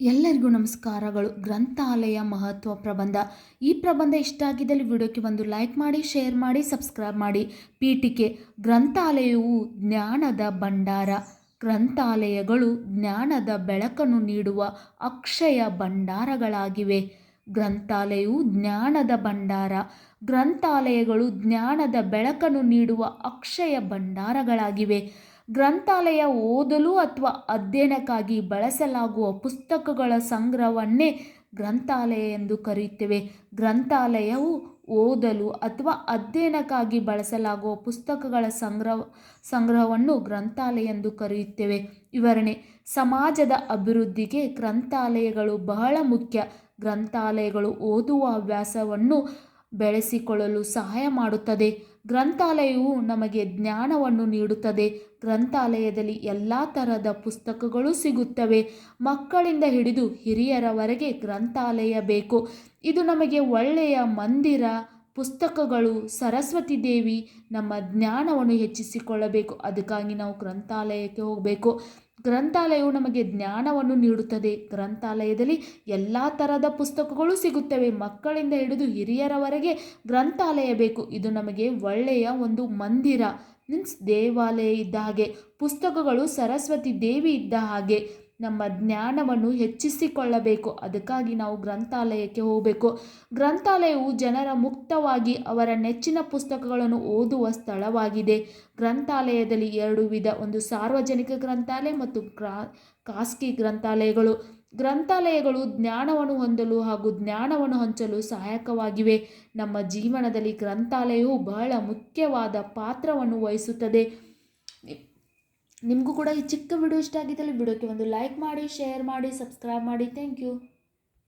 ಎಲ್ಲರಿಗೂ ನಮಸ್ಕಾರಗಳು. ಗ್ರಂಥಾಲಯ ಮಹತ್ವ ಪ್ರಬಂಧ. ಈ ಪ್ರಬಂಧ ಇಷ್ಟ ಆಗಿದ್ದಲ್ಲಿ ವಿಡಿಯೋಕ್ಕೆ ಒಂದು ಲೈಕ್ ಮಾಡಿ, ಶೇರ್ ಮಾಡಿ, ಸಬ್ಸ್ಕ್ರೈಬ್ ಮಾಡಿ. ಪೀಠಿಕೆ, ಗ್ರಂಥಾಲಯವು ಜ್ಞಾನದ ಭಂಡಾರ. ಗ್ರಂಥಾಲಯಗಳು ಜ್ಞಾನದ ಬೆಳಕನ್ನು ನೀಡುವ ಅಕ್ಷಯ ಭಂಡಾರಗಳಾಗಿವೆ. ಗ್ರಂಥಾಲಯವು ಜ್ಞಾನದ ಭಂಡಾರ. ಗ್ರಂಥಾಲಯಗಳು ಜ್ಞಾನದ ಬೆಳಕನ್ನು ನೀಡುವ ಅಕ್ಷಯ ಭಂಡಾರಗಳಾಗಿವೆ. ಗ್ರಂಥಾಲಯ ಓದಲು ಅಥವಾ ಅಧ್ಯಯನಕ್ಕಾಗಿ ಬಳಸಲಾಗುವ ಪುಸ್ತಕಗಳ ಸಂಗ್ರಹವನ್ನೇ ಗ್ರಂಥಾಲಯ ಎಂದು ಕರೆಯುತ್ತೇವೆ. ಗ್ರಂಥಾಲಯವು ಓದಲು ಅಥವಾ ಅಧ್ಯಯನಕ್ಕಾಗಿ ಬಳಸಲಾಗುವ ಪುಸ್ತಕಗಳ ಸಂಗ್ರಹ, ಸಂಗ್ರಹವನ್ನು ಗ್ರಂಥಾಲಯ ಎಂದು ಕರೆಯುತ್ತೇವೆ. ವಿವರಣೆ, ಸಮಾಜದ ಅಭಿವೃದ್ಧಿಗೆ ಗ್ರಂಥಾಲಯಗಳು ಬಹಳ ಮುಖ್ಯ. ಗ್ರಂಥಾಲಯಗಳು ಓದುವ ಹವ್ಯಾಸವನ್ನು ಬೆಳೆಸಿಕೊಳ್ಳಲು ಸಹಾಯ ಮಾಡುತ್ತದೆ. ಗ್ರಂಥಾಲಯವು ನಮಗೆ ಜ್ಞಾನವನ್ನು ನೀಡುತ್ತದೆ. ಗ್ರಂಥಾಲಯದಲ್ಲಿ ಎಲ್ಲ ಥರದ ಪುಸ್ತಕಗಳು ಸಿಗುತ್ತವೆ. ಮಕ್ಕಳಿಂದ ಹಿಡಿದು ಹಿರಿಯರವರೆಗೆ ಗ್ರಂಥಾಲಯ ಬೇಕು. ಇದು ನಮಗೆ ಒಳ್ಳೆಯ ಮಂದಿರ ಪುಸ್ತಕಗಳು ಸರಸ್ವತಿ ದೇವಿ ನಮ್ಮ ಜ್ಞಾನವನ್ನು ಹೆಚ್ಚಿಸಿಕೊಳ್ಳಬೇಕು. ಅದಕ್ಕಾಗಿ ನಾವು ಗ್ರಂಥಾಲಯಕ್ಕೆ ಹೋಗಬೇಕು. ಗ್ರಂಥಾಲಯವು ನಮಗೆ ಜ್ಞಾನವನ್ನು ನೀಡುತ್ತದೆ. ಗ್ರಂಥಾಲಯದಲ್ಲಿ ಎಲ್ಲ ಥರದ ಪುಸ್ತಕಗಳು ಸಿಗುತ್ತವೆ. ಮಕ್ಕಳಿಂದ ಹಿಡಿದು ಹಿರಿಯರವರೆಗೆ ಗ್ರಂಥಾಲಯ ಬೇಕು. ಇದು ನಮಗೆ ಒಳ್ಳೆಯ ಒಂದು ಮಂದಿರ. ಮೀನ್ಸ್ ದೇವಾಲಯ ಇದ್ದ ಹಾಗೆ. ಪುಸ್ತಕಗಳು ಸರಸ್ವತಿ ದೇವಿ ಇದ್ದ ಹಾಗೆ. ನಮ್ಮ ಜ್ಞಾನವನ್ನು ಹೆಚ್ಚಿಸಿಕೊಳ್ಳಬೇಕು. ಅದಕ್ಕಾಗಿ ನಾವು ಗ್ರಂಥಾಲಯಕ್ಕೆ ಹೋಗಬೇಕು. ಗ್ರಂಥಾಲಯವು ಜನರ ಮುಕ್ತವಾಗಿ ಅವರ ನೆಚ್ಚಿನ ಪುಸ್ತಕಗಳನ್ನು ಓದುವ ಸ್ಥಳವಾಗಿದೆ. ಗ್ರಂಥಾಲಯದಲ್ಲಿ ಎರಡು ವಿಧ, ಒಂದು ಸಾರ್ವಜನಿಕ ಗ್ರಂಥಾಲಯ ಮತ್ತು ಖಾಸಗಿ ಗ್ರಂಥಾಲಯಗಳು. ಗ್ರಂಥಾಲಯಗಳು ಜ್ಞಾನವನ್ನು ಹೊಂದಲು ಹಾಗೂ ಜ್ಞಾನವನ್ನು ಹಂಚಲು ಸಹಾಯಕವಾಗಿವೆ. ನಮ್ಮ ಜೀವನದಲ್ಲಿ ಗ್ರಂಥಾಲಯವು ಬಹಳ ಮುಖ್ಯವಾದ ಪಾತ್ರವನ್ನು ವಹಿಸುತ್ತದೆ. ನಿಮಗೂ ಕೂಡ ಈ ಚಿಕ್ಕ ವಿಡಿಯೋ ಇಷ್ಟ ಆಗಿದ್ದಲ್ಲಿ ವಿಡಿಯೋಕ್ಕೆ ಒಂದು ಲೈಕ್ ಮಾಡಿ ಶೇರ್ ಮಾಡಿ ಸಬ್ಸ್ಕ್ರೈಬ್ ಮಾಡಿ. Thank you